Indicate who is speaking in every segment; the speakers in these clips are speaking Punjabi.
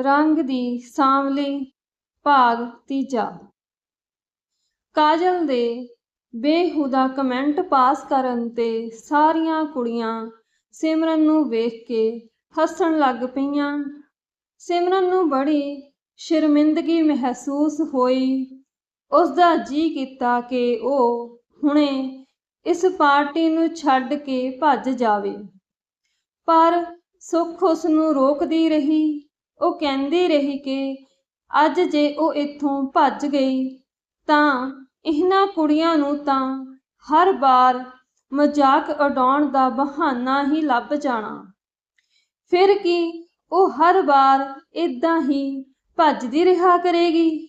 Speaker 1: ਰੰਗ ਦੀ ਸਾਂਵਲੀ, ਭਾਗ ਤੀਜਾ। ਕਾਜਲ ਦੇ ਬੇਹੁਦਾ ਕਮੈਂਟ ਪਾਸ ਕਰਨ ਤੇ ਸਾਰੀਆਂ ਕੁੜੀਆਂ ਸਿਮਰਨ ਨੂੰ ਵੇਖ ਕੇ ਹੱਸਣ ਲੱਗ ਪਈਆਂ। ਸਿਮਰਨ ਨੂੰ ਬੜੀ ਸ਼ਰਮਿੰਦਗੀ ਮਹਿਸੂਸ ਹੋਈ। ਉਸ ਦਾ ਜੀ ਕੀਤਾ ਕਿ ਉਹ ਹੁਣੇ ਇਸ ਪਾਰਟੀ ਨੂੰ ਛੱਡ ਕੇ ਭੱਜ ਜਾਵੇ। ਪਰ ਸੁੱਖ ਉਸ ਨੂੰ ਰੋਕਦੀ ਰਹੀ। ਉਹ ਕਹਿੰਦੀ ਰਹੀ ਕਿ ਅੱਜ ਜੇ ਉਹ ਇੱਥੋਂ ਭੱਜ ਗਈ ਤਾਂ ਇਹਨਾਂ ਕੁੜੀਆਂ ਨੂੰ ਤਾਂ ਹਰ ਵਾਰ ਮਜ਼ਾਕ ਉਡਾਉਣ ਦਾ ਬਹਾਨਾ ਹੀ ਲੱਭ ਜਾਣਾ। ਫਿਰ ਕੀ ਉਹ ਹਰ ਵਾਰ ਇਦਾਂ ਹੀ ਭੱਜਦੀ ਰਿਹਾ ਕਰੇਗੀ?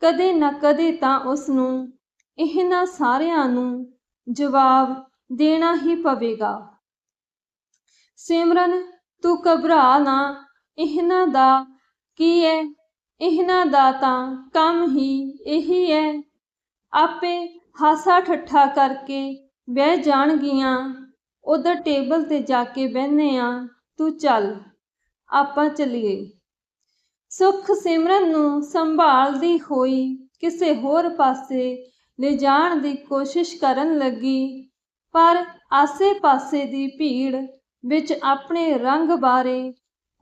Speaker 1: ਕਦੇ ਨਾ ਕਦੇ ਤਾਂ ਉਸ ਨੂੰ ਇਹਨਾਂ ਸਾਰਿਆਂ ਨੂੰ ਜਵਾਬ ਦੇਣਾ ਹੀ ਪਵੇਗਾ। ਸਿਮਰਨ, ਤੂੰ ਘਬਰਾ ਨਾ। ਇਹਨਾਂ ਦਾ ਕੀ ਹੈ ਇਹਨਾਂ ਦਾ ਤਾਂ ਕੰਮ ਹੀ ਇਹੀ ਹੈ ਆਪੇ ਹਾਸਾ ਠੱਠਾ ਕਰਕੇ ਬਹਿ ਜਾਣਗੀਆਂ। ਉਧਰ ਟੇਬਲ ਤੇ ਜਾ ਕੇ ਬਹਿਨੇ ਆ। ਤੂੰ ਚੱਲ, ਆਪਾਂ ਚੱਲੀਏ। ਸੁਖ ਸਿਮਰਨ ਨੂੰ ਸੰਭਾਲਦੀ ਹੋਈ ਕਿਸੇ ਹੋਰ ਪਾਸੇ ਲਿਜਾਣ ਦੀ ਕੋਸ਼ਿਸ਼ ਕਰਨ ਲੱਗੀ। ਪਰ ਆਸੇ-ਪਾਸੇ ਦੀ ਭੀੜ ਵਿੱਚ ਆਪਣੇ ਰੰਗ ਬਾਰੇ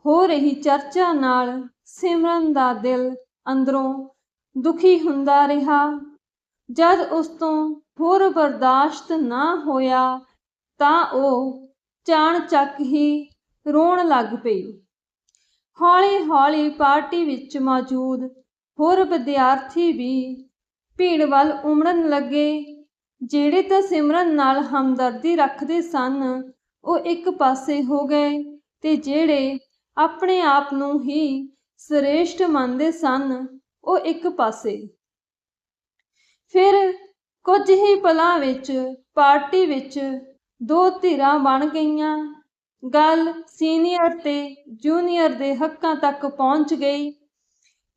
Speaker 1: ਹੋ ਰਹੀ ਚਰਚਾ ਨਾਲ ਸਿਮਰਨ ਦਾ ਦਿਲ ਅੰਦਰੋਂ ਦੁਖੀ ਹੁੰਦਾ ਰਿਹਾ। ਜਦ ਉਸ ਤੋਂ ਹੋਰ ਬਰਦਾਸ਼ਤ ਨਾ ਹੋਇਆ ਤਾਂ ਉਹ ਚਾਣ ਚੱਕ ਹੀ ਰੋਣ ਲੱਗ ਪਈ। ਹੌਲੀ-ਹੌਲੀ ਪਾਰਟੀ ਵਿੱਚ ਮੌਜੂਦ ਹੋਰ ਵਿਦਿਆਰਥੀ ਵੀ ਭੀੜ ਵੱਲ ਉਮੜਨ ਲੱਗੇ, ਜਿਹੜੇ ਤਾਂ ਸਿਮਰਨ ਨਾਲ ਹਮਦਰਦੀ ਰੱਖਦੇ ਸਨ, ਉਹ ਇੱਕ ਪਾਸੇ ਹੋ ਗਏ ਤੇ ਜਿਹੜੇ ਆਪਣੇ ਆਪ ਨੂੰ ਹੀ ਸ੍ਰੇਸ਼ਟ ਮੰਨਦੇ ਸਨ ਉਹ ਇੱਕ ਪਾਸੇ। ਫਿਰ ਕੁਝ ਹੀ ਪਲਾਂ ਵਿੱਚ ਪਾਰਟੀ ਵਿੱਚ ਦੋ ਧਿਰਾਂ ਬਣ ਗਈਆਂ। ਗੱਲ ਸੀਨੀਅਰ ਤੇ ਜੂਨੀਅਰ ਦੇ ਹੱਕਾਂ ਤੱਕ ਪਹੁੰਚ ਗਈ।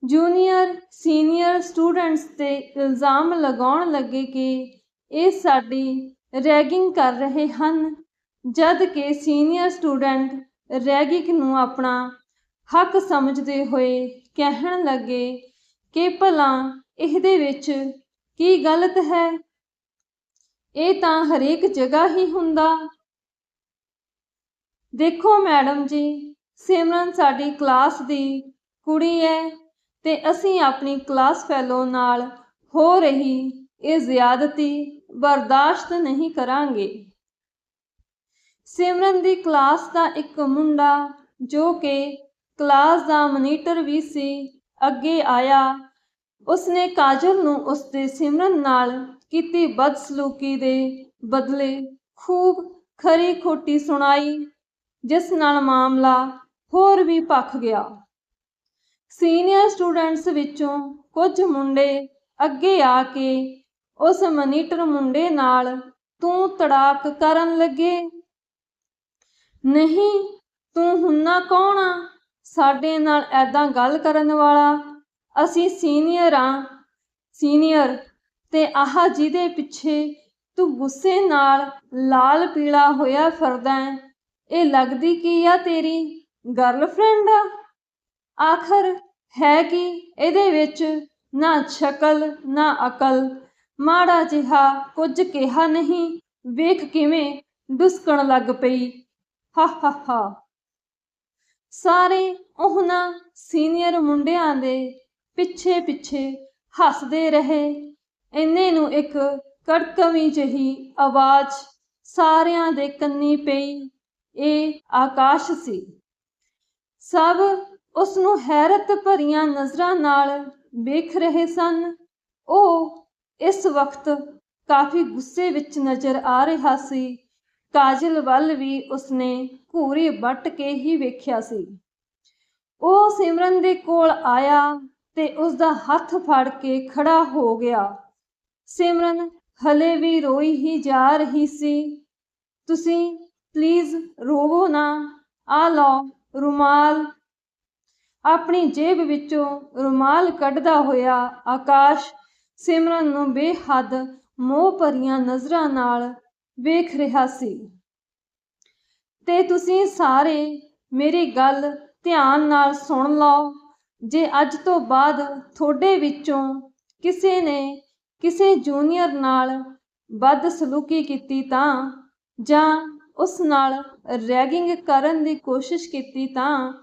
Speaker 1: ਜੂਨੀਅਰ, ਸੀਨੀਅਰ ਸਟੂਡੈਂਟਸ ਤੇ ਇਲਜ਼ਾਮ ਲਗਾਉਣ ਲੱਗੇ ਕਿ ਇਹ ਸਾਡੀ ਰੈਗਿੰਗ ਕਰ ਰਹੇ ਹਨ, ਜਦ ਕਿ ਸੀਨੀਅਰ ਸਟੂਡੈਂਟ ਰੈਗਿੰਗ ਨੂੰ ਆਪਣਾ? ਹੱਕ ਸਮਝਦੇ ਹੋਏ ਕਹਿਣ ਲੱਗੇ ਕਿ ਭਲਾ ਇਹਦੇ ਵਿੱਚ ਕੀ ਗਲਤ ਹੈ? ਇਹ ਤਾਂ ਹਰੇਕ ਜਗ੍ਹਾ ਹੀ ਹੁੰਦਾ। ਦੇਖੋ ਮੈਡਮ ਜੀ, ਸਿਮਰਨ ਸਾਡੀ ਕਲਾਸ ਦੀ ਕੁੜੀ ਹੈ ਤੇ ਅਸੀਂ ਆਪਣੀ ਕਲਾਸ ਫੈਲੋ ਨਾਲ ਹੋ ਰਹੀ ਇਹ ਜ਼ਿਆਦਤੀ ਬਰਦਾਸ਼ਤ ਨਹੀਂ ਕਰਾਂਗੇ। ਸਿਮਰਨ ਦੀ ਕਲਾਸ ਦਾ ਇੱਕ ਮੁੰਡਾ, ਜੋ ਕਿ ਕਲਾਸ ਦਾ ਮਨੀਟਰ ਵੀ ਸੀ, ਅੱਗੇ ਆਇਆ। ਉਸਨੇ ਕਾਜਲ ਨੂੰ ਉਸਦੇ ਸਿਮਰਨ ਨਾਲ ਕੀਤੀ ਬਦਸਲੂਕੀ ਦੇ ਬਦਲੇ ਖੂਬ ਖਰੀ ਖੋਟੀ ਸੁਣਾਈ, ਜਿਸ ਨਾਲ ਮਾਮਲਾ ਹੋਰ ਵੀ ਭਖ ਗਿਆ। ਸੀਨੀਅਰ ਸਟੂਡੈਂਟਸ ਵਿੱਚੋਂ ਕੁਝ ਮੁੰਡੇ ਅੱਗੇ ਆ ਕੇ ਉਸ ਮਨੀਟਰ ਮੁੰਡੇ ਨਾਲ ਤੂੰ ਤੜਾਕ ਕਰਨ ਲੱਗੇ। ਨਹੀਂ, ਤੂੰ ਹੁੰਨਾ ਕੌਣ ਆ? ਸਾਡੇ ਨਾਲ ਐਦਾਂ ਗੱਲ ਕਰਨ ਵਾਲਾ? ਅਸੀਂ ਸੀਨੀਅਰ ਆ। ਸੀਨੀਅਰ, ਤੇ ਆਹ ਜਿਹਦੇ ਪਿੱਛੇ ਤੂੰ ਗੁੱਸੇ ਨਾਲ ਲਾਲ ਪੀਲਾ ਹੋਇਆ ਫਿਰਦਾ ਇਹ ਲੱਗਦੀ ਕੀ ਆ ਤੇਰੀ? ਗਰਲਫ੍ਰੈਂਡ ਆ? ਆਖਰ ਹੈ ਕਿ ਇਹਦੇ ਵਿੱਚ? ਨਾ ਸ਼ਕਲ, ਨਾ ਅਕਲ। ਮਾੜਾ ਜਿਹਾ ਕੁਝ ਕਿਹਾ ਨਹੀਂ, ਵੇਖ ਕਿਵੇਂ ਡੁਸਕਣ ਲੱਗ ਪਈ। ਹਾ ਹਾ ਹਾ। ਸਾਰੇ ਉਹਨਾਂ ਸੀਨੀਅਰ ਮੁੰਡਿਆਂ ਦੇ ਪਿੱਛੇ ਪਿੱਛੇ ਹੱਸਦੇ ਰਹੇ। ਇੰਨੇ ਨੂੰ ਇੱਕ ਕੜਕਵੀਂ ਜਿਹੀ ਆਵਾਜ਼ ਸਾਰਿਆਂ ਦੇ ਕੰਨੀ ਪਈ। ਇਹ ਆਕਾਸ਼ ਸੀ। ਸਭ ਉਸ ਨੂੰ ਹੈਰਤ ਭਰੀਆਂ ਨਜ਼ਰਾਂ ਨਾਲ ਵੇਖ ਰਹੇ ਸਨ। ਉਹ ਇਸ ਵਕਤ ਕਾਫੀ ਗੁੱਸੇ ਵਿੱਚ ਨਜ਼ਰ ਆ ਰਿਹਾ ਸੀ। ਕਾਜਲ ਵੱਲ ਵੀ ਉਸਨੇ ਘੂਰੀ ਵੱਟ ਕੇ ਹੀ ਵੇਖਿਆ ਸੀ। ਉਹ ਸਿਮਰਨ ਦੇ ਕੋਲ ਆਇਆ ਤੇ ਉਸ ਦਾ ਹੱਥ ਫੜ ਕੇ ਖੜਾ ਹੋ ਗਿਆ। ਸਿਮਰਨ ਹਲੇ ਵੀ ਰੋਈ ਹੀ ਜਾ ਰਹੀ ਸੀ। ਤੁਸੀਂ ਪਲੀਜ਼ ਰੋਵੋ ਨਾ। ਆ ਲਓ, ਰੁਮਾਲ। ਆਪਣੀ ਜੇਬ ਵਿੱਚੋਂ ਰੁਮਾਲ ਕੱਢਦਾ ਹੋਇਆ ਆਕਾਸ਼ ਸਿਮਰਨ ਨੂੰ ਬੇਹੱਦ ਮੋਹ ਭਰੀਆਂ ਨਜ਼ਰਾਂ ਨਾਲ ਵੇਖ ਰਿਹਾ ਸੀ। ਤੇ ਤੁਸੀਂ ਸਾਰੇ ਮੇਰੀ ਗੱਲ ਧਿਆਨ ਨਾਲ ਸੁਣ ਲਓ। ਜੇ ਅੱਜ ਤੋਂ ਬਾਅਦ ਤੁਹਾਡੇ ਵਿੱਚੋਂ ਕਿਸੇ ਨੇ ਕਿਸੇ ਜੂਨੀਅਰ ਨਾਲ ਵੱਧ ਸਲੂਕੀ ਕੀਤੀ ਤਾਂ, ਜਾਂ ਉਸ ਨਾਲ ਰੈਗਿੰਗ ਕਰਨ ਦੀ ਕੋਸ਼ਿਸ਼ ਕੀਤੀ ਤਾਂ,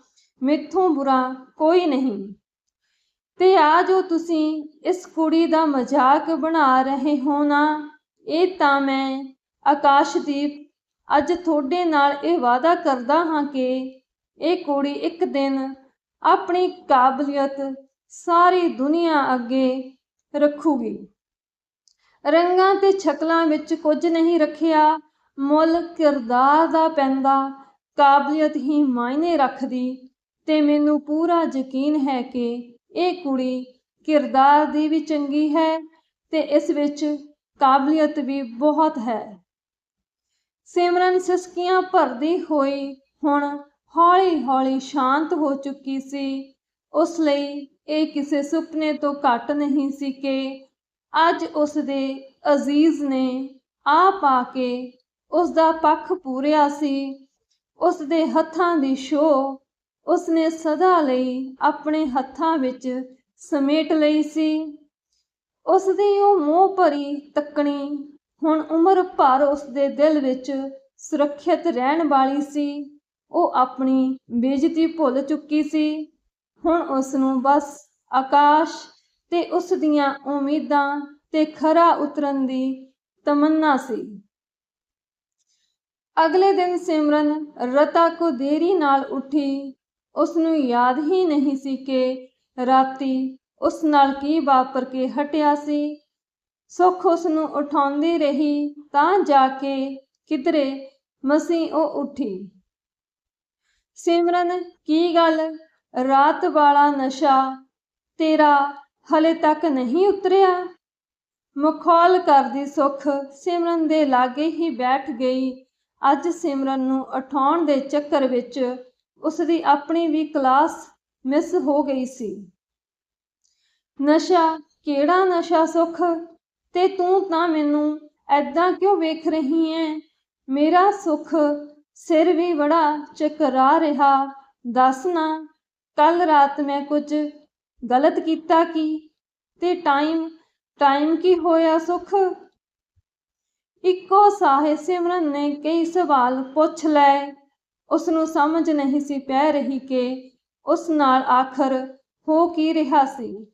Speaker 1: ਮੈਥੋਂ ਬੁਰਾ ਕੋਈ ਨਹੀਂ। ਤੇ ਆ ਜੋ ਤੁਸੀਂ ਇਸ ਕੁੜੀ ਦਾ ਮਜ਼ਾਕ ਬਣਾ ਰਹੇ ਹੋ ਨਾ, ਇਹ ਤਾਂ ਮੈਂ ਆਕਾਸ਼ਦੀਪ, ਅੱਜ ਤੁਹਾਡੇ ਨਾਲ ਇਹ ਵਾਅਦਾ ਕਰਦਾ ਹਾਂ ਕਿ ਇਹ ਕੁੜੀ ਇੱਕ ਦਿਨ ਆਪਣੀ ਕਾਬਲੀਅਤ ਸਾਰੀ ਦੁਨੀਆ ਅੱਗੇ ਰੱਖੂਗੀ। ਰੰਗਾਂ ਤੇ ਸ਼ਕਲਾਂ ਵਿੱਚ ਕੁਝ ਨਹੀਂ ਰੱਖਿਆ, ਮੁੱਲ ਕਿਰਦਾਰ ਦਾ ਪੈਂਦਾ, ਕਾਬਲੀਅਤ ਹੀ ਮਾਇਨੇ ਰੱਖਦੀ ਤੇ ਮੈਨੂੰ ਪੂਰਾ ਯਕੀਨ ਹੈ ਕਿ ਇਹ ਕੁੜੀ ਕਿਰਦਾਰ ਦੀ ਵੀ ਚੰਗੀ ਹੈ ਤੇ ਇਸ ਵਿੱਚ ਕਾਬਲੀਅਤ ਵੀ ਬਹੁਤ ਹੈ। ਸਿਮਰਨ ਸਿਸਕੀਆਂ ਭਰਦੀ ਹੋਈ ਹੁਣ ਹੌਲੀ-ਹੌਲੀ ਸ਼ਾਂਤ ਹੋ ਚੁੱਕੀ ਸੀ। ਉਸ ਲਈ ਇਹ ਕਿਸੇ ਸੁਪਨੇ ਤੋਂ ਘੱਟ ਨਹੀਂ ਸੀ ਕਿ ਅੱਜ ਉਸ ਦੇ ਅਜ਼ੀਜ਼ ਨੇ ਆ ਪਾ ਕੇ ਉਸ ਦਾ ਪੱਖ ਪੂਰਿਆ ਸੀ। ਉਸ ਦੇ ਹੱਥਾਂ ਦੀ ਸ਼ੋਅ ਉਸਨੇ ਸਦਾ ਲਈ ਆਪਣੇ ਹੱਥਾਂ ਵਿੱਚ ਸਮੇਟ ਲਈ ਸੀ। ਉਸ ਦੀ ਉਹ ਮੋਹ ਭਰੀ ਤੱਕਣੀ ਹੁਣ ਉਮਰ ਭਰ ਉਸ ਦੇ ਦਿਲ ਵਿੱਚ ਸੁਰੱਖਿਅਤ ਰਹਿਣ ਵਾਲੀ ਸੀ। ਉਹ ਆਪਣੀ ਬੇਇੱਜ਼ਤੀ ਭੁੱਲ ਚੁੱਕੀ ਸੀ। ਹੁਣ ਉਸ ਨੂੰ ਬਸ ਆਕਾਸ਼ ਤੇ ਉਸ ਦੀਆਂ ਉਮੀਦਾਂ ਤੇ ਖਰਾ ਉਤਰਨ ਦੀ ਤਮੰਨਾ ਸੀ। ਅਗਲੇ ਦਿਨ ਸਿਮਰਨ ਰਤਾ ਕੋ ਦੇਰੀ ਨਾਲ ਉੱਠੀ। ਉਸ ਨੂੰ ਯਾਦ ਹੀ ਨਹੀਂ ਸੀ ਕਿ ਰਾਤੀ ਉਸ ਨਾਲ ਕੀ ਵਾਪਰ ਕੇ ਹਟਿਆ ਸੀ। ਸੁੱਖ ਉਸ ਨੂੰ ਉਠਾਉਂਦੀ ਰਹੀ ਤਾਂ ਜਾ ਕੇ ਕਿਧਰੇ ਮਸੀਂ ਉਹ ਉੱਠੀ। ਸਿਮਰਨ, ਕੀ ਗੱਲ? ਰਾਤ ਵਾਲਾ ਨਸ਼ਾ ਤੇਰਾ ਹਲੇ ਤੱਕ ਨਹੀਂ ਉਤਰਿਆ? ਮਖੌਲ ਕਰਦੀ ਸੁੱਖ ਸਿਮਰਨ ਦੇ ਲਾਗੇ ਹੀ ਬੈਠ ਗਈ। ਅੱਜ ਸਿਮਰਨ ਨੂੰ ਉਠਾਉਣ ਦੇ ਚੱਕਰ ਵਿੱਚ ਉਸ ਦੀ ਆਪਣੀ ਵੀ ਕਲਾਸ ਮਿਸ ਹੋ ਗਈ ਸੀ। ਨਸ਼ਾ, ਕਿਹੜਾ ਨਸ਼ਾ ਸੁੱਖ? ਤੇ ਤੂੰ ਤਾਂ ਮੈਨੂੰ ਐਦਾਂ ਕਿਉਂ ਵੇਖ ਰਹੀ ਐ? ਮੇਰਾ ਸੁੱਖ ਸਿਰ ਵੀ ਬੜਾ ਚੱਕਰਾ ਰਿਹਾ। ਦੱਸ ਨਾ ਕੱਲ ਰਾਤ ਮੈਂ ਕੁਝ ਗਲਤ ਕੀਤਾ ਕੀ? ਤੇ ਟਾਈਮ ਟਾਈਮ ਕੀ ਹੋਇਆ ਸੁੱਖ? ਇੱਕੋ ਸਾਹੇ ਸਿਮਰਨ ਨੇ ਕਈ ਸਵਾਲ ਪੁੱਛ ਲਏ। ਉਸ ਨੂੰ ਸਮਝ ਨਹੀਂ ਸੀ ਪੈ ਰਹੀ ਕਿ ਉਸ ਨਾਲ ਆਖਰ ਹੋ ਕੀ ਰਿਹਾ ਸੀ।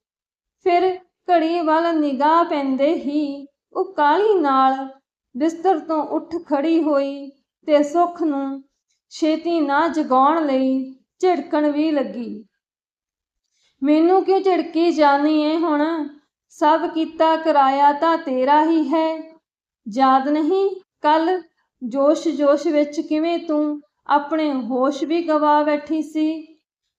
Speaker 1: ਫਿਰ ਘੜੀ ਵੱਲ ਨਿਗਾਹ ਪੈਂਦੇ ਹੀ ਉਹ ਕਾਲੀ ਨਾਲ ਬਿਸਤਰ ਤੋਂ ਉੱਠ ਖੜੀ ਹੋਈ ਤੇ ਸੁੱਖ ਨੂੰ ਛੇਤੀ ਨਾ ਜਗਾਉਣ ਲਈ ਝਿੜਕਣ ਵੀ ਲੱਗੀ। ਮੈਨੂੰ ਕਿਉਂ ਝਿੜਕੀ ਜਾਨੀ ਏ ਹੁਣ? ਸਭ ਕੀਤਾ ਕਰਾਇਆ ਤਾਂ ਤੇਰਾ ਹੀ ਹੈ। ਯਾਦ ਨਹੀਂ? ਕੱਲ ਜੋਸ਼ ਜੋਸ਼ ਵਿੱਚ ਕਿਵੇਂ ਤੂੰ ਆਪਣੇ ਹੋਸ਼ ਵੀ ਗਵਾ ਬੈਠੀ ਸੀ?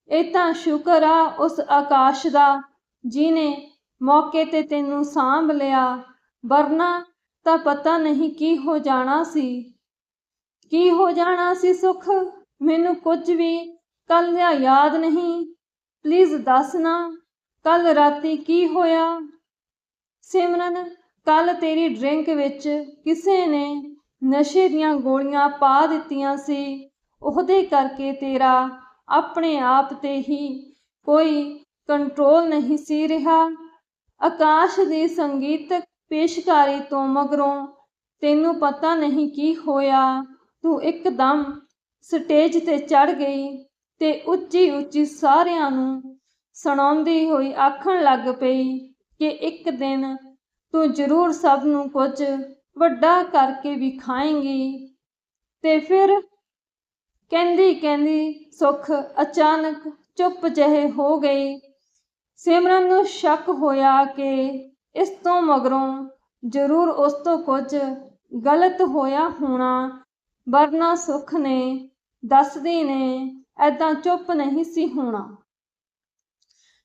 Speaker 1: ਇਹ ਤਾਂ ਸ਼ੁਕਰ ਆ ਉਸ ਆਕਾਸ਼ ਦਾ ਜਿਨੇ ਮੌਕੇ ਤੇ ਤੈਨੂੰ ਸਾਂਭ ਲਿਆ। ਵਰਨਾ ਤਾਂ ਪਤਾ ਨਹੀਂ ਕੀ ਹੋ ਜਾਣਾ ਸੀ। ਕੀ ਹੋ ਜਾਣਾ ਸੀ ਸੁਖ? ਮੈਨੂੰ ਕੁਝ ਵੀ ਕੱਲ ਦਾ ਯਾਦ ਨਹੀਂ। ਪਲੀਜ਼ ਦੱਸਣਾ ਕੱਲ ਰਾਤੀ ਕੀ ਹੋਇਆ? ਸਿਮਰਨ ਕੱਲ ਤੇਰੀ ਡਰਿੰਕ ਵਿੱਚ ਕਿਸੇ ਨੇ ਨਸ਼ੇ ਦੀਆਂ ਗੋਲੀਆਂ ਪਾ ਦਿੱਤੀਆਂ ਸੀ। ਉਹਦੇ ਕਰਕੇ ਤੇਰਾ ਆਪਣੇ ਆਪ ਤੇ ਹੀ ਕੋਈ ਕੰਟਰੋਲ ਨਹੀਂ ਸੀ ਰਿਹਾ। ਆਕਾਸ਼ ਦੀ ਸੰਗੀਤਕ ਪੇਸ਼ਕਾਰੀ ਤੋਂ ਮਗਰੋਂ ਤੈਨੂੰ ਪਤਾ ਨਹੀਂ ਕੀ ਹੋਇਆ। ਤੂੰ ਇੱਕਦਮ ਸਟੇਜ ਤੇ ਚੜ ਗਈ ਤੇ ਉੱਚੀ ਉੱਚੀ ਸਾਰਿਆਂ ਨੂੰ ਸੁਣਾਉਂਦੀ ਹੋਈ ਆਖਣ ਲੱਗ ਪਈ ਕਿ ਇੱਕ ਦਿਨ ਤੂੰ ਜ਼ਰੂਰ ਸਭ ਨੂੰ ਕੁਝ ਵੱਡਾ ਕਰਕੇ ਵਿਖਾਏਂਗੀ ਤੇ ਫਿਰ ਕਹਿੰਦੀ ਕਹਿੰਦੀ ਸੁੱਖ ਅਚਾਨਕ ਚੁੱਪ ਜਿਹੇ ਹੋ ਗਈ। ਸਿਮਰਨ ਨੂੰ ਸ਼ੱਕ ਹੋਇਆ ਕਿ ਇਸ ਤੋਂ ਮਗਰੋਂ ਜ਼ਰੂਰ ਉਸ ਤੋਂ ਕੁਝ ਗਲਤ ਹੋਇਆ ਹੋਣਾ, ਵਰਨਾ ਸੁੱਖ ਨੇ, ਦੱਸਦੀ ਨੇ ਐਦਾਂ ਚੁੱਪ ਨਹੀਂ ਸੀ ਹੋਣਾ।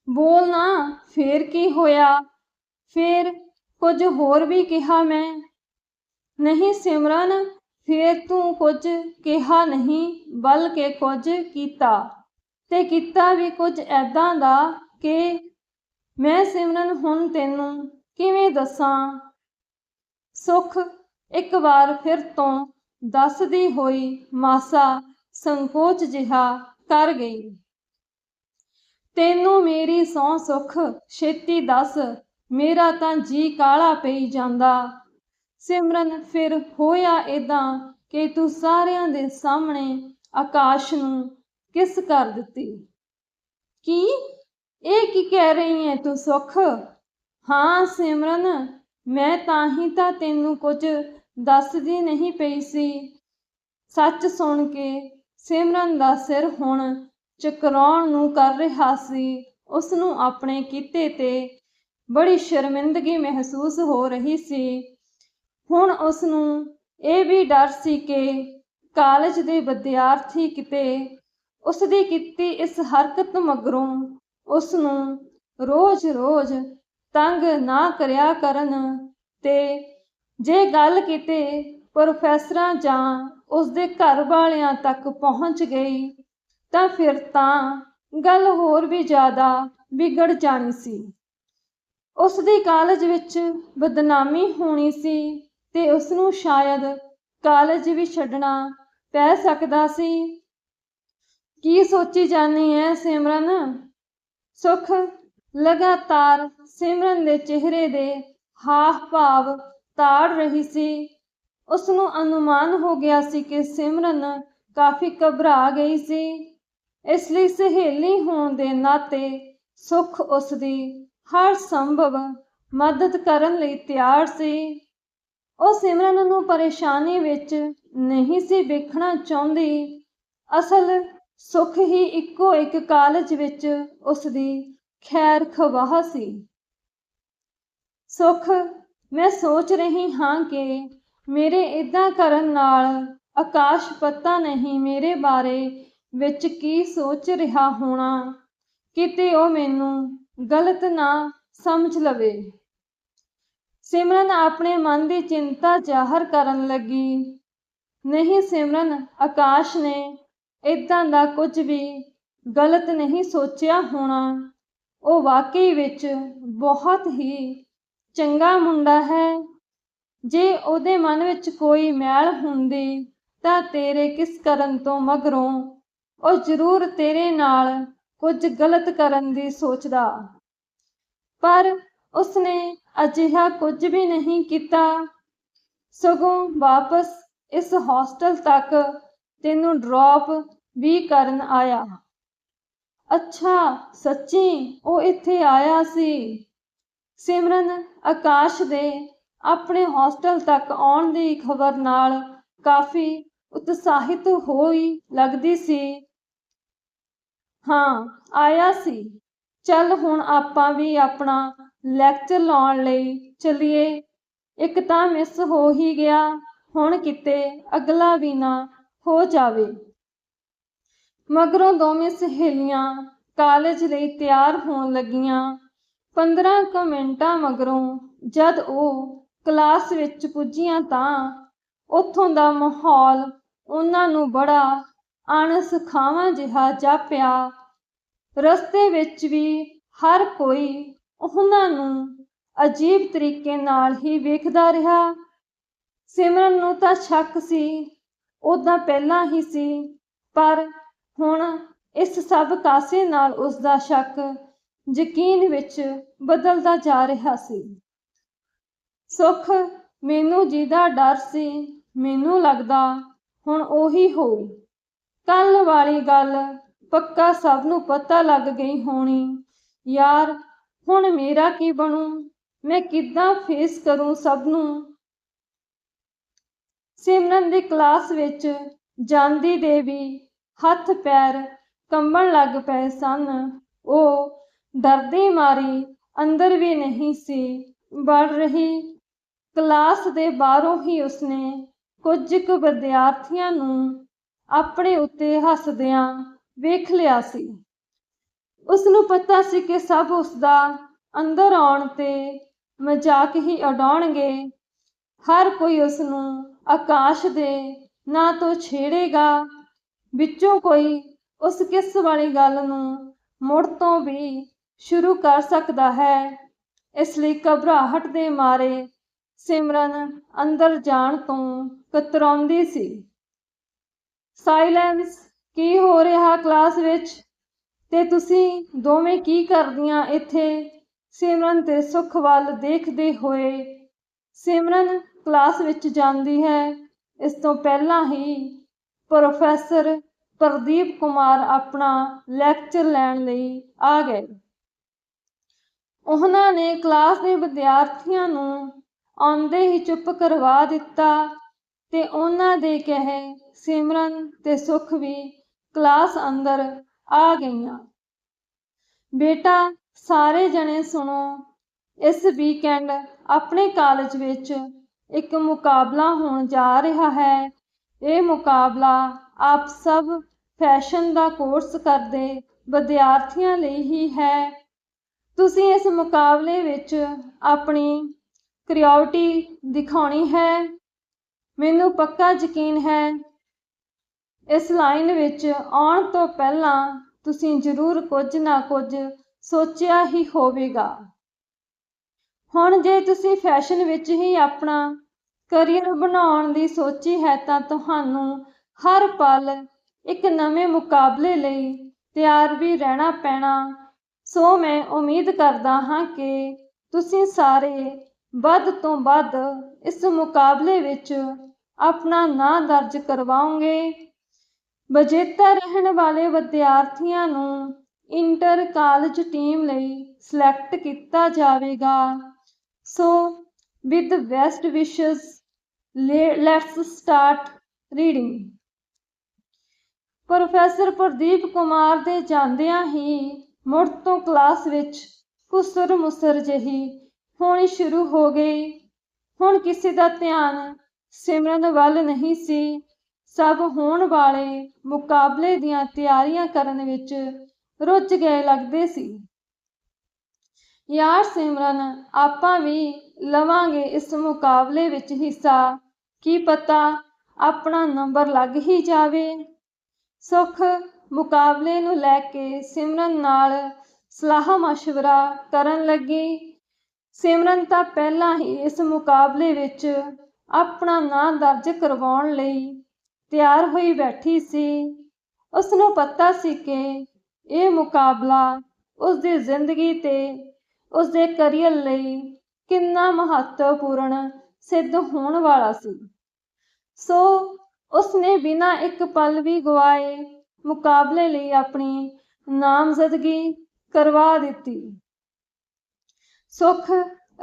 Speaker 1: ਬੋਲ ਨਾ, ਫੇਰ ਕੀ ਹੋਇਆ? ਫੇਰ ਕੁਝ ਹੋਰ ਵੀ ਕਿਹਾ ਮੈਂ? ਨਹੀਂ ਸਿਮਰਨ, ਫੇਰ ਤੂੰ ਕੁਝ ਕਿਹਾ ਨਹੀਂ, ਬਲਕਿ ਕੁਝ ਕੀਤਾ। ਤੇ ਕੀਤਾ ਵੀ ਕੁਝ ਐਦਾਂ ਦਾ ਕਿ ਮੈਂ ਸਿਮਰਨ ਹੁਣ ਤੈਨੂੰ ਕਿਵੇਂ ਦੱਸਾਂ? ਸੁਖ ਇੱਕ ਵਾਰ ਫਿਰ ਤੋਂ ਦੱਸਦੀ ਹੋਈ ਮਾਸਾ ਸੰਕੋਚ ਜਿਹਾ ਕਰ ਗਈ। ਤੈਨੂੰ ਮੇਰੀ ਸਹੁੰ ਸੁੱਖ ਛੇਤੀ ਦੱਸ, ਮੇਰਾ ਤਾਂ ਜੀ ਕਾਲਾ ਪਈ ਜਾਂਦਾ। ਸਿਮਰਨ ਫਿਰ ਹੋਇਆ ਏਦਾਂ ਕਿ ਤੂੰ ਸਾਰਿਆਂ ਦੇ ਸਾਹਮਣੇ ਆਕਾਸ਼ ਨੂੰ ਕਿਸ ਕਰ ਦਿੱਤੀ? ਕੀ? ਇਹ ਕੀ ਕਹਿ ਰਹੀ ਹੈ ਤੂੰ ਸੁੱਖ? ਹਾਂ ਸਿਮਰਨ, ਮੈਂ ਤਾਂ ਹੀ ਤਾਂ ਤੈਨੂੰ ਕੁਝ ਦੱਸਦੀ ਨਹੀਂ ਪਈ ਸੀ। ਸੱਚ ਸੁਣ ਕੇ ਸਿਮਰਨ ਦਾ ਸਿਰ ਹੁਣ ਚਕਰਾਉਣ ਨੂੰ ਕਰ ਰਿਹਾ ਸੀ। ਉਸ ਨੂੰ ਆਪਣੇ ਕੀਤੇ ਤੇ ਬੜੀ ਸ਼ਰਮਿੰਦਗੀ ਮਹਿਸੂਸ ਹੋ ਰਹੀ ਸੀ। ਹੁਣ ਉਸ ਨੂੰ ਇਹ ਵੀ ਡਰ ਸੀ ਕਿ ਕਾਲਜ ਦੇ ਵਿਦਿਆਰਥੀ ਕਿਤੇ ਉਸ ਦੀ ਕੀਤੀ ਇਸ ਹਰਕਤ ਮਗਰੋਂ ਉਸ ਨੂੰ ਰੋਜ਼-ਰੋਜ਼ ਤੰਗ ਨਾ ਕਰਿਆ ਕਰਨ ਤੇ ਜੇ ਗੱਲ ਕਿਤੇ ਪ੍ਰੋਫੈਸਰਾਂ ਜਾਂ ਉਸ ਦੇ ਘਰ ਵਾਲਿਆਂ ਤੱਕ ਪਹੁੰਚ ਗਈ, ਤਾਂ ਫਿਰ ਤਾਂ ਗੱਲ ਹੋਰ ਵੀ ਜ਼ਿਆਦਾ ਵਿਗੜ ਜਾਣੀ ਸੀ। ਉਸ ਦੀ ਕਾਲਜ ਵਿੱਚ ਬਦਨਾਮੀ ਹੋਣੀ ਸੀ ਤੇ ਉਸ ਨੂੰ ਸ਼ਾਇਦ ਕਾਲਜ ਵੀ ਛੱਡਣਾ ਪੈ ਸਕਦਾ ਸੀ। ਕੀ ਸੋਚੀ ਜਾਨੀ ਹੈ ਸਿਮਰਨ? ਸੁਖ ਲਗਾਤਾਰ ਸਿਮਰਨ ਦੇ ਚਿਹਰੇ ਦੇ ਹਾਵ ਭਾਵ ਤਾੜ ਰਹੀ ਸੀ। ਉਸ ਨੂੰ ਅਨੁਮਾਨ ਹੋ ਗਿਆ ਸੀ ਕਿ ਸਿਮਰਨ ਕਾਫੀ ਘਬਰਾ ਗਈ ਸੀ। ਇਸ ਲਈ ਸਹੇਲੀ ਹੋਣ ਦੇ ਨਾਤੇ ਸੁਖ ਉਸ ਦੀ ਹਰ ਸੰਭਵ ਮਦਦ ਕਰਨ ਲਈ ਤਿਆਰ ਸੀ। ਉਹ ਸਿਮਰਨ ਨੂੰ ਪਰੇਸ਼ਾਨੀ ਵਿੱਚ ਨਹੀਂ ਸੀ ਵੇਖਣਾ ਚਾਹੁੰਦੀ। ਅਸਲ ਸੁਖ ਹੀ ਇੱਕੋ ਇੱਕ ਕਾਲਜ ਵਿੱਚ ਉਸ ਦੀ ਖੈਰ ਖਵਾਹ ਸੀ। ਸੁਖ, ਮੈਂ ਸੋਚ ਰਹੀ ਹਾਂ ਕਿ ਮੇਰੇ ਇਦਾਂ ਕਰਨ ਨਾਲ ਆਕਾਸ਼ ਪਤਾ ਨਹੀਂ ਮੇਰੇ ਬਾਰੇ ਵਿੱਚ ਕੀ ਸੋਚ ਰਿਹਾ ਹੋਣਾ, ਕਿਤੇ ਉਹ ਮੈਨੂੰ ਗਲਤ ਨਾ ਸਮਝ ਲਵੇ। ਸਿਮਰਨ ਆਪਣੇ ਮਨ ਦੀ ਚਿੰਤਾ ਜ਼ਾਹਰ ਕਰਨ ਲੱਗੀ। ਨਹੀਂ ਸਿਮਰਨ, ਆਕਾਸ਼ ਨੇ ਇਦਾਂ ਦਾ ਕੁਝ ਵੀ ਗਲਤ ਨਹੀਂ ਸੋਚਿਆ ਹੋਣਾ। ਉਹ ਵਾਕਈ ਵਿੱਚ ਬਹੁਤ ਹੀ ਚੰਗਾ ਮੁੰਡਾ ਹੈ। ਜੇ ਉਹਦੇ ਮਨ ਵਿੱਚ ਕੋਈ ਮੈਲ ਹੁੰਦੀ ਤਾਂ ਤੇਰੇ ਕਿਸ ਕਰਨ ਤੋਂ ਮਗਰੋਂ ਉਹ ਜ਼ਰੂਰ ਤੇਰੇ ਨਾਲ ਕੁਝ ਗਲਤ ਕਰਨ ਦੀ ਸੋਚਦਾ। ਪਰ ਉਸਨੇ ਅਜਿਹਾ ਕੁਝ ਵੀ ਨਹੀਂ ਕੀਤਾ। ਸਗੋਂ ਵਾਪਸ ਇਸ ਹੌਸਟਲ ਤੱਕ ਤੈਨੂੰ ਡ੍ਰੌਪ ਵੀ ਕਰਨ ਆਇਆ ਅੱਛਾ, ਸੱਚੀ, ਉਹ ਇੱਥੇ ਆਇਆ ਸੀ। ਸਿਮਰਨ ਆਕਾਸ਼ ਦੇ ਆਪਣੇ ਹੌਸਟਲ ਤੱਕ ਆਉਣ ਦੀ ਖਬਰ ਨਾਲ ਕਾਫੀ ਉਤਸ਼ਾਹਿਤ ਹੋਈ ਲੱਗਦੀ ਸੀ। ਹਾਂ, ਆਇਆ ਸੀ। ਚੱਲ ਹੁਣ ਆਪਾਂ ਵੀ ਆਪਣਾ ਲੈਕਚਰ ਲਾਉਣ ਲਈ ਚਲੀਏ। ਇੱਕ ਤਾਂ ਮਿਸ ਹੋ ਹੀ ਗਿਆ। ਹੁਣ ਕਿਤੇ ਅਗਲਾ ਵੀ ਨਾ ਹੋ ਜਾਵੇ। ਮਗਰੋਂ ਦੋਵੇਂ ਸਹੇਲੀਆਂ ਕਾਲਜ ਲਈ ਤਿਆਰ ਹੋਣ ਲੱਗੀਆਂ। 15 ਕੁ ਮਿੰਟਾਂ ਮਗਰੋਂ ਜਦ ਉਹ ਕਲਾਸ ਵਿੱਚ ਪੁੱਜੀਆਂ ਤਾਂ ਉੱਥੋਂ ਦਾ ਮਾਹੌਲ ਉਹਨਾਂ ਨੂੰ ਬੜਾ ਅਣਸਖਾਵਾਂ ਜਿਹਾ ਜਾਪਿਆ। ਰਸਤੇ ਵਿੱਚ ਵੀ ਹਰ ਕੋਈ ਉਹਨਾਂ ਨੂੰ ਅਜੀਬ ਤਰੀਕੇ ਨਾਲ ਹੀ ਵੇਖਦਾ ਰਿਹਾ। ਸਿਮਰਨ ਨੂੰ ਤਾਂ ਸ਼ੱਕ ਸੀ ਉਦਾਂ ਪਹਿਲਾਂ ਹੀ ਸੀ, ਪਰ ਹੁਣ ਇਸ ਸਭ ਕਾਸੇ ਨਾਲ ਉਸ ਦਾ ਸ਼ੱਕ ਯਕੀਨ ਵਿੱਚ ਬਦਲਦਾ ਜਾ ਰਿਹਾ ਸੀ। ਸੁਖ ਮੈਨੂੰ ਜਿਹਦਾ ਡਰ ਸੀ, ਮੈਨੂੰ ਲੱਗਦਾ ਹੁਣ ਉਹੀ ਹੋਊ। ਕੱਲ ਵਾਲੀ ਗੱਲ ਪੱਕਾ ਸਭ ਨੂੰ ਪਤਾ ਲੱਗ ਗਈ ਹੋਣੀ, ਯਾਰ, ਹੁਣ ਮੇਰਾ ਕੀ ਬਣੂ? ਮੈਂ ਕਿੱਦਾਂ ਫੇਸ ਕਰੂੰ ਸਭ ਨੂੰ? ਸਿਮਰਨ ਦੀ ਕਲਾਸ ਵਿੱਚ ਜਾਂਦੀ ਦੇ ਵੀ ਹੱਥ ਪੈਰ ਕੰਬਣ ਲੱਗ ਪਏ ਸਨ। ਉਹ ਡਰਦੀ ਮਾਰੀ ਅੰਦਰ ਵੀ ਨਹੀਂ ਸੀ। ਵੜ ਰਹੀ ਕਲਾਸ ਦੇ ਬਾਹਰੋਂ ਹੀ ਉਸਨੇ ਕੁਝ ਕੁ ਵਿਦਿਆਰਥੀਆਂ ਨੂੰ ਆਪਣੇ ਉੱਤੇ ਹੱਸਦਿਆਂ ਵੇਖ ਲਿਆ ਸੀ। ਉਸ ਨੂੰ ਪਤਾ ਸੀ ਕਿ ਸਭ ਉਸ ਦਾ ਅੰਦਰ ਆਉਣ ਤੇ ਮਜ਼ਾਕ ਹੀ ਉਡਾਉਣਗੇ। ਹਰ ਕੋਈ ਉਸ ਨੂੰ ਆਕਾਸ਼ ਦੇ ਨਾਂ ਤੋਂ ਛੇੜੇਗਾ। ਵਿੱਚੋਂ ਕੋਈ ਉਸ ਕਿਸ ਵਾਲੀ ਗੱਲ ਨੂੰ ਮੁੜ ਤੋਂ ਵੀ ਸ਼ੁਰੂ ਕਰ ਸਕਦਾ ਹੈ? ਇਸ ਲਈ ਘਬਰਾਹਟ ਦੇ ਮਾਰੇ ਸਿਮਰਨ ਅੰਦਰ ਜਾਣ ਤੋਂ ਕਤਰਾਉਂਦੀ ਸੀ। ਸਾਇਲੈਂਸ, ਕੀ ਹੋ ਰਿਹਾ ਕਲਾਸ ਵਿੱਚ? ਤੇ ਤੁਸੀਂ ਦੋਵੇਂ ਕੀ ਕਰਦੀਆਂ ਇੱਥੇ? ਸਿਮਰਨ ਤੇ ਸੁਖ ਵੱਲ ਦੇਖਦੇ ਹੋਏ ਸਿਮਰਨ ਕਲਾਸ ਵਿੱਚ ਜਾਂਦੀ ਹੈ। ਇਸ ਤੋਂ ਪਹਿਲਾਂ ਹੀ ਪ੍ਰੋਫੈਸਰ ਪ੍ਰਦੀਪ ਕੁਮਾਰ ਆਪਣਾ ਲੈਕਚਰ ਲੈਣ ਲਈ ਆ ਗਏ। ਉਹਨਾਂ ਨੇ ਕਲਾਸ ਦੇ ਵਿਦਿਆਰਥੀਆਂ ਨੂੰ ਆਉਂਦੇ ਹੀ ਚੁੱਪ ਕਰਵਾ ਦਿੱਤਾ ਤੇ ਉਹਨਾਂ ਦੇ ਕਹੇ, ਸਿਮਰਨ ਤੇ ਸੁਖ ਵੀ ਕਲਾਸ ਅੰਦਰ ਆ ਗਈਆਂ। ਬੇਟਾ, ਸਾਰੇ ਜਣੇ ਸੁਣੋ, ਇਸ ਵੀਕਐਂਡ ਆਪਣੇ ਕਾਲਜ ਵਿੱਚ ਇੱਕ ਮੁਕਾਬਲਾ ਹੋਣ ਜਾ ਰਿਹਾ ਹੈ। ਇਹ ਮੁਕਾਬਲਾ ਆਪ ਸਭ ਫੈਸ਼ਨ ਦਾ ਕੋਰਸ ਕਰਦੇ ਵਿਦਿਆਰਥੀਆਂ ਲਈ ਹੀ ਹੈ। ਤੁਸੀਂ ਇਸ ਮੁਕਾਬਲੇ ਵਿੱਚ ਆਪਣੀ ਕ੍ਰਿਏਟਿਵਿਟੀ ਦਿਖਾਉਣੀ ਹੈ। ਮੈਨੂੰ ਪੱਕਾ ਯਕੀਨ ਹੈ, ਇਸ ਲਾਈਨ ਵਿੱਚ ਆਉਣ ਤੋਂ ਪਹਿਲਾਂ ਤੁਸੀਂ ਜ਼ਰੂਰ ਕੁਝ ਨਾ ਕੁਝ ਸੋਚਿਆ ਹੀ ਹੋਵੇਗਾ। ਹੁਣ ਜੇ ਤੁਸੀਂ ਫੈਸ਼ਨ ਵਿੱਚ ਹੀ ਆਪਣਾ ਕਰੀਅਰ ਬਣਾਉਣ ਦੀ ਸੋਚੀ ਹੈ ਤਾਂ ਤੁਹਾਨੂੰ ਹਰ ਪਲ ਇੱਕ ਨਵੇਂ ਮੁਕਾਬਲੇ ਲਈ ਤਿਆਰ ਵੀ ਰਹਿਣਾ ਪੈਣਾ। ਸੋ ਮੈਂ ਉਮੀਦ ਕਰਦਾ ਹਾਂ ਕਿ ਤੁਸੀਂ ਸਾਰੇ ਵੱਧ ਤੋਂ ਵੱਧ ਇਸ ਮੁਕਾਬਲੇ ਵਿੱਚ ਆਪਣਾ ਨਾਂ ਦਰਜ ਕਰਵਾਓਗੇ। ਵਿਜੇਤਾ ਰਹਿਣ ਵਾਲੇ ਵਿਦਿਆਰਥੀਆਂ ਨੂੰ ਇੰਟਰ ਕਾਲਜ ਟੀਮ ਲਈ ਸਿਲੈਕਟ ਕੀਤਾ ਜਾਵੇਗਾ। So with best wishes let's start reading professor Pradeep Kumar ਦੇ ਜਾਂਦਿਆਂ ਹੀ ਮੁੜ ਤੋਂ ਕਲਾਸ ਵਿੱਚ ਕੁਸਰ ਮੁਸਰ ਜਹੀ ਹੋਣੀ ਸ਼ੁਰੂ ਹੋ ਗਈ। ਹੁਣ ਕਿਸੇ ਦਾ ਧਿਆਨ ਸਿਮਰਨ ਵੱਲ ਨਹੀਂ ਸੀ। ਸਭ ਹੋਣ ਵਾਲੇ ਮੁਕਾਬਲੇ ਦੀਆਂ ਤਿਆਰੀਆਂ ਕਰਨ ਵਿੱਚ ਰੁੱਝ ਗਏ ਲੱਗਦੇ ਸੀ। ਯਾਰ ਸਿਮਰਨ, ਆਪਾਂ ਵੀ ਲਵਾਂਗੇ ਇਸ ਮੁਕਾਬਲੇ ਵਿੱਚ ਹਿੱਸਾ। ਕੀ ਪਤਾ ਆਪਣਾ ਨੰਬਰ ਲੱਗ ਹੀ ਜਾਵੇ। ਸੁਖ ਮੁਕਾਬਲੇ ਨੂੰ ਲੈ ਕੇ ਸਿਮਰਨ ਨਾਲ ਸਲਾਹ ਮਸ਼ਵਰਾ ਕਰਨ ਲੱਗੀ। ਸਿਮਰਨ ਤਾਂ ਪਹਿਲਾਂ ਹੀ ਇਸ ਮੁਕਾਬਲੇ ਵਿੱਚ ਆਪਣਾ ਨਾਂ ਦਰਜ ਕਰਵਾਉਣ ਲਈ ਤਿਆਰ ਹੋਈ ਬੈਠੀ ਸੀ। ਉਸ ਨੂੰ ਪਤਾ ਸੀ ਕਿ ਇਹ ਮੁਕਾਬਲਾ ਉਸ ਦੀ ਜ਼ਿੰਦਗੀ ਤੇ ਉਸ ਦੇ ਕਰੀਅਰ ਲਈ ਕਿੰਨਾ ਮਹੱਤਵਪੂਰਨ ਸਿੱਧ ਹੋਣ ਵਾਲਾ ਸੀ। ਸੋ ਉਸ ਨੇ ਬਿਨਾਂ ਇੱਕ ਪਲ ਵੀ ਗਵਾਏ ਮੁਕਾਬਲੇ ਲਈ ਆਪਣੀ ਨਾਮਜ਼ਦਗੀ ਕਰਵਾ ਦਿੱਤੀ। ਸੁਖ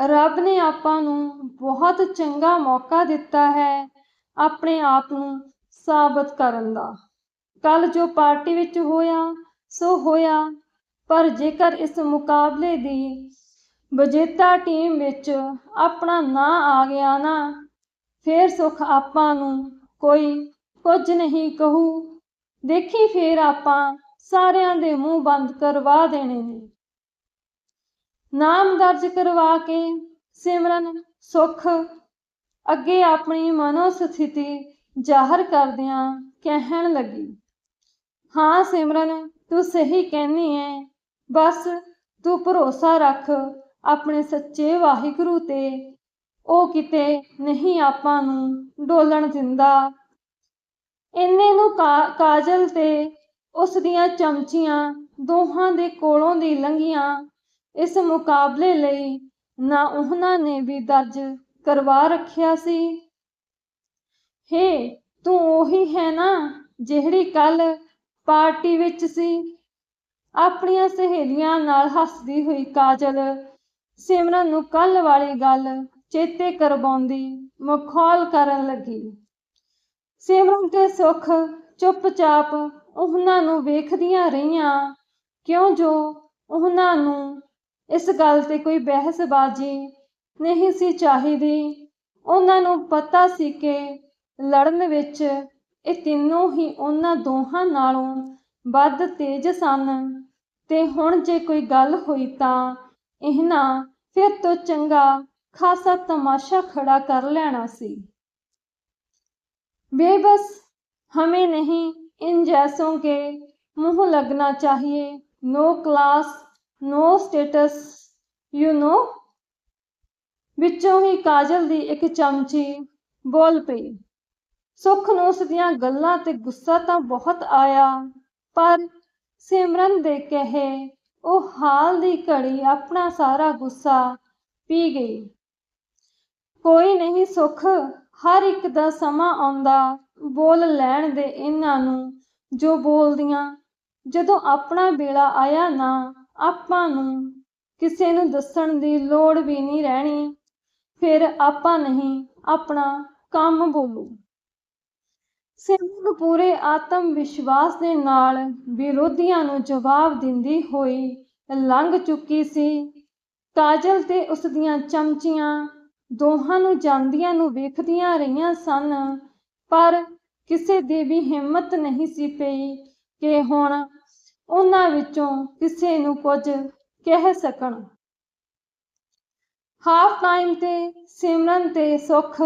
Speaker 1: ਰੱਬ ਨੇ ਆਪਾਂ ਨੂੰ ਬਹੁਤ ਚੰਗਾ ਮੌਕਾ ਦਿੱਤਾ ਹੈ ਆਪਣੇ ਆਪ ਨੂੰ ਸਾਬਤ ਕਰਨ ਦਾ। ਕੱਲ ਜੋ ਪਾਰਟੀ ਵਿੱਚ ਹੋਇਆ, ਸੋ ਹੋਇਆ ਪਰ ਜੇਕਰ ਇਸ ਮੁਕਾਬਲੇ ਦੀ ਵਿਜੇਤਾ ਟੀਮ ਵਿੱਚ ਆਪਣਾ ਨਾਂ ਆ ਗਿਆ ਨਾ, ਫੇਰ ਸੁਖ ਆਪਾਂ ਨੂੰ ਕੋਈ ਕੁਝ ਨਹੀਂ ਕਹੂ। ਦੇਖੀ ਫੇਰ ਆਪਾਂ ਸਾਰਿਆਂ ਦੇ ਮੂੰਹ ਬੰਦ ਕਰਵਾ ਦੇਣੇ ਨੇ। ਨਾਮ ਦਰਜ ਕਰਵਾ ਕੇ ਸਿਮਰਨ, ਸੁਖ, ਅੱਗੇ ਆਪਣੀ ਮਨੋ ਸਥਿਤੀ ਜ਼ਾਹਰ ਕਰਦਿਆਂ ਕਹਿਣ ਲੱਗੀ। ਹਾਂ ਸਿਮਰਨ, ਤੂੰ ਸਹੀ ਕਹਿਨੀ ਹੈ। ਬਸ ਤੂੰ ਭਰੋਸਾ ਰੱਖ ਆਪਣੇ ਸੱਚੇ ਵਾਹਿਗੁਰੂ ਤੇ। ਉਹ ਕਿਤੇ ਨਹੀਂ ਆਪਾਂ ਨੂੰ ਡੋਲਣ ਦਿੰਦਾ। ਇੰਨੇ ਨੂੰ ਕਾਜਲ ਤੇ ਉਸ ਦੀਆਂ ਚਮਚੀਆਂ ਦੋਹਾਂ ਦੇ ਕੋਲੋਂ ਦੀ ਲੰਘੀਆਂ। ਇਸ ਮੁਕਾਬਲੇ ਲਈ ਨਾ ਉਹਨਾਂ ਨੇ ਵੀ ਦਰਜ ਕਰਵਾ ਰੱਖਿਆ ਸੀ। ਹੇ, ਤੂੰ ਉਹੀ ਹੈ ਨਾ ਜਿਹੜੀ ਕੱਲ ਪਾਰਟੀ ਵਿੱਚ ਸੀ? ਆਪਣੀਆਂ ਸਹੇਲੀਆਂ ਨਾਲ ਹੱਸਦੀ ਹੋਈ ਕਾਜਲ ਸਿਮਰਨ ਨੂੰ ਕੱਲ ਵਾਲੀ ਗੱਲ ਚੇਤੇ ਕਰਵਾਉਂਦੀ ਮਖੌਲ ਕਰਨ ਲੱਗੀ। ਸਿਮਰਨ ਤੇ ਸੁਖ ਚੁੱਪਚਾਪ ਉਹਨਾਂ ਨੂੰ ਵੇਖਦੀਆਂ ਰਹੀਆਂ, ਕਿਉਂ ਜੋ ਉਹਨਾਂ ਨੂੰ ਇਸ ਗੱਲ ਤੇ ਕੋਈ ਬਹਿਸਬਾਜ਼ੀ ਨਹੀਂ ਸੀ ਚਾਹੀਦੀ। ਉਹਨਾਂ ਨੂੰ ਪਤਾ ਸੀ ਕਿ ਲੜਨ ਵਿੱਚ ਇਹ ਤਿੰਨੋਂ ਹੀ ਉਹਨਾਂ ਦੋਹਾਂ ਨਾਲੋਂ ਵੱਧ ਤੇਜ਼ ਸਨ। ਤੇ ਹੁਣ ਜੇ ਕੋਈ ਗੱਲ ਹੋਈ ਤਾਂ ਇਹਨਾਂ ਫਿਰ ਤੋਂ ਚੰਗਾ ਖਾਸਾ ਤਮਾਸ਼ਾ ਖੜਾ ਕਰ ਲੈਣਾ ਸੀ बेबस हमें नहीं इन जैसों के मुंह लगना चाहिए no class no status you know ਵਿੱਚੋਂ ਹੀ ਕਾਜਲ ਦੀ ਇੱਕ ਚਮਚੀ ਬੋਲ ਪਈ ਸੁੱਖ ਨੂੰ ਉਸ ਦੀਆਂ ਗੱਲਾਂ ਤੇ ਗੁੱਸਾ ਤਾਂ ਬਹੁਤ ਆਇਆ ਪਰ ਸਿਮਰਨ ਦੇ ਕਹੇ, ਉਹ ਹਾਲ ਦੀ ਘੜੀ ਆਪਣਾ ਸਾਰਾ ਗੁੱਸਾ ਪੀ ਗਈ। ਕੋਈ ਨਹੀਂ ਸੁੱਖ, ਹਰ ਇੱਕ ਦਾ ਸਮਾਂ ਆਉਂਦਾ, ਬੋਲ ਲੈਣ ਦੇ ਇਹਨਾਂ ਨੂੰ ਜੋ ਬੋਲਦੀਆਂ। ਜਦੋਂ ਆਪਣਾ ਵੇਲਾ ਆਇਆ ਨਾ, ਆਪਾਂ ਨੂੰ ਕਿਸੇ ਨੂੰ ਦੱਸਣ ਦੀ ਲੋੜ ਵੀ ਨਹੀਂ ਰਹਿਣੀ। ਫਿਰ ਆਪਾਂ ਨਹੀਂ ਆਪਣਾ ਕੰਮ ਬੋਲੂ। ਸਿਮਰਨ ਪੂਰੇ ਆਤਮ ਵਿਸ਼ਵਾਸ ਦੇ ਨਾਲ ਵਿਰੋਧੀਆਂ ਨੂੰ ਜਵਾਬ ਦਿੰਦੀ ਹੋਈ ਲੰਘ ਚੁੱਕੀ ਸੀ। ਕਾਜਲ ਤੇ ਉਸ ਦੀਆਂ ਚਮਚੀਆਂ ਦੋਹਾਂ ਨੂੰ ਜਾਂਦੀਆਂ ਨੂੰ ਵੇਖਦੀਆਂ ਰਹੀਆਂ ਸਨ, ਪਰ ਕਿਸੇ ਦੀ ਵੀ ਹਿੰਮਤ ਨਹੀਂ ਸੀ ਪਈ ਕਿ ਹੁਣ ਉਹਨਾਂ ਵਿੱਚੋਂ ਕਿਸੇ ਨੂੰ ਕੁਝ ਕਹਿ ਸਕਣ। ਹਾਫ ਟਾਈਮ ਤੇ ਸਿਮਰਨ ਤੇ ਸੁਖ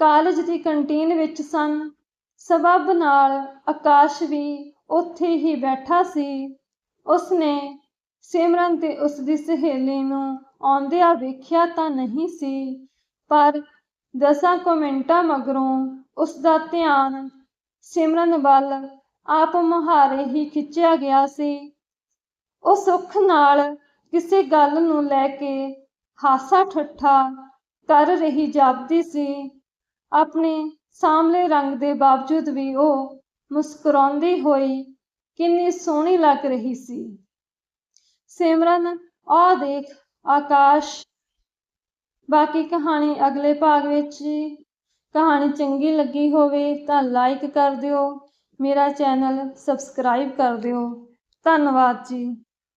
Speaker 1: ਕਾਲਜ ਦੀ ਕੰਟੀਨ ਵਿੱਚ ਸਨ। ਸਬਬ ਨਾਲ ਆਕਾਸ਼ ਵੀ ਉੱਥੇ ਹੀ ਬੈਠਾ ਸੀ। ਉਸਨੇ ਸਿਮਰਨ ਤੇ ਉਸ ਦੀ ਸਹੇਲੀ ਨੂੰ ਆਉਂਦਿਆਂ ਵੇਖਿਆ ਤਾਂ ਨਹੀਂ ਸੀ, ਪਰ ਦਸਾਂ ਕੁ ਮਿੰਟਾਂ ਮਗਰੋਂ ਉਸ ਦਾ ਧਿਆਨ ਸਿਮਰਨ ਵੱਲ ਆਪ ਮੁਹਾਰੇ ਹੀ ਖਿੱਚਿਆ ਗਿਆ ਸੀ। ਉਹ ਸੁੱਖ ਨਾਲ ਕਿਸੇ ਗੱਲ ਨੂੰ ਲੈ ਕੇ ਹਾਸਾ ਠੱਠਾ ਕਰ ਰਹੀ ਜਾਪਦੀ ਸੀ। ਆਪਣੇ ਸਾਹਮਣੇ ਰੰਗ ਦੇ ਬਾਵਜੂਦ ਵੀ ਉਹ ਮੁਸਕਰਾਉਂਦੀ ਹੋਈ ਕਿੰਨੀ ਸੋਹਣੀ ਲੱਗ ਰਹੀ ਸੀ। ਸਿਮਰਨ ਆ ਦੇਖ, ਆਕਾਸ਼। ਬਾਕੀ ਕਹਾਣੀ ਅਗਲੇ ਭਾਗ ਵਿੱਚ ਜੀ ਕਹਾਣੀ ਚੰਗੀ ਲੱਗੀ ਹੋਵੇ ਤਾਂ ਲਾਈਕ ਕਰ ਦਿਓ। ਮੇਰਾ ਚੈਨਲ ਸਬਸਕ੍ਰਾਈਬ ਕਰ ਦਿਓ। ਧੰਨਵਾਦ ਜੀ।